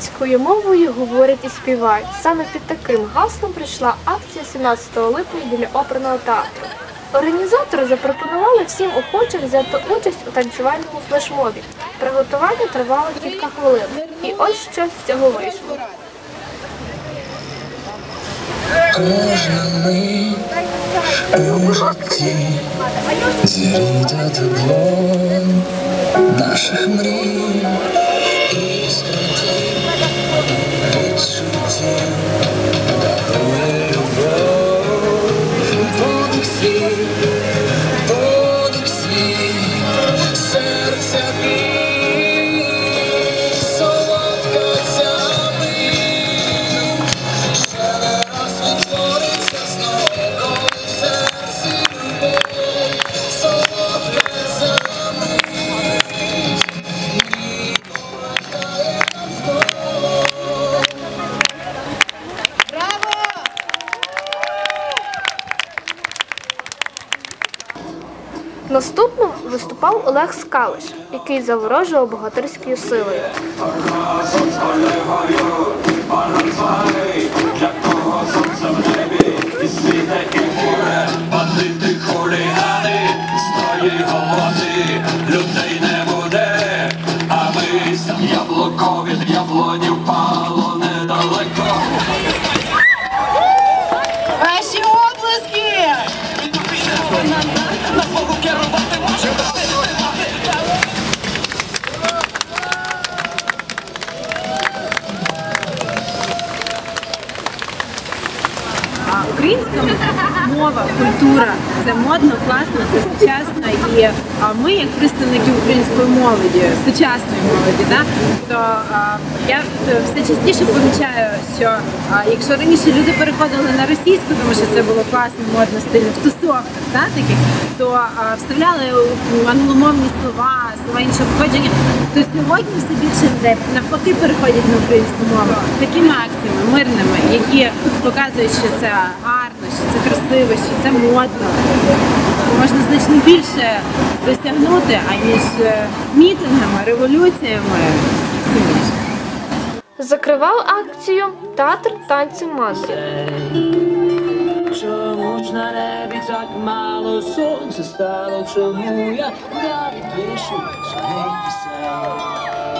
українською мовою говорять і співають. Саме під таким гаслом прийшла акція 17 липня біля оперного театру. Організатори запропонували всім охочим взяти участь у танцювальному флешмобі. Приготування тривало кілька хвилин. І ось що з цього вийшло. Кожна мить у житті зіріде тепло наших мрій Наступним виступав Олег Скалиш, який заворожував богатирською силою. Людей не буде, а ми яблуко від яблуні впало мова, культура це модно, класно, це сучасно. І ми, як представники української молоді, сучасної молоді, да, то я все частіше помічаю, що якщо раніше люди переходили на російську, тому що це було класно, модно, стильно, в тусовках, да, таких, то вставляли англомовні слова, слова іншого походження, то сьогодні все більше людей навпаки переходять на українську мову такими акціями, мирними, які показують, що це що це красиво, що це модно. Можна значно більше досягнути, аніж е, мітингами, революціями. Закривав акцію театр танці мандрів. Чому ж на небі так мало сонця стало? Чому я далі пишу своїх пісень?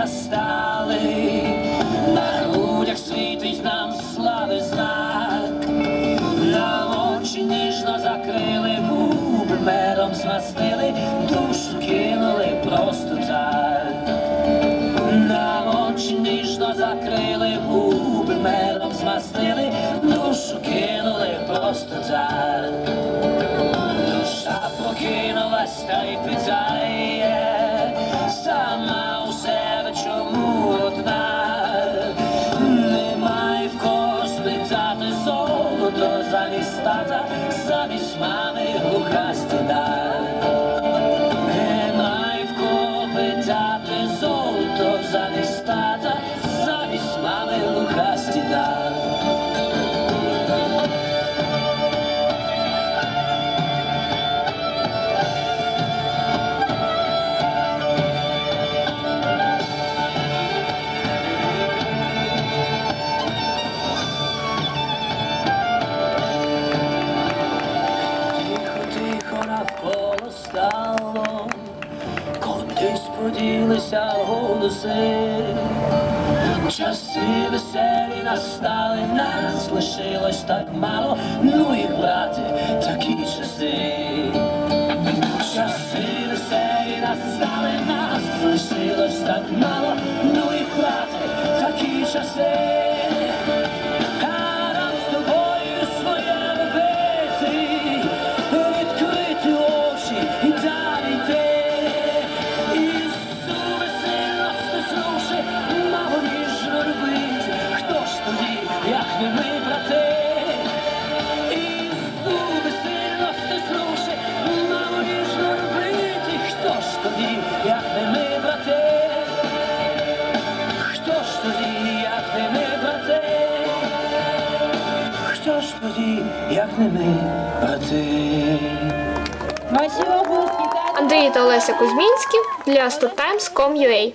Настали, на грудях світить нам слави знак, нам очі ніжно закрили, губи медом змастили, золото замість тата, замість мами глуха стіна. почулися голоси, часи веселі настали, нас лишилось так мало, ну і брати такі часи, часи веселі настали, нас лишилось так мало, ну і брати такі часи. Ваші обласки Андрій та Олеся Кузьмінські для StopTimes.com.ua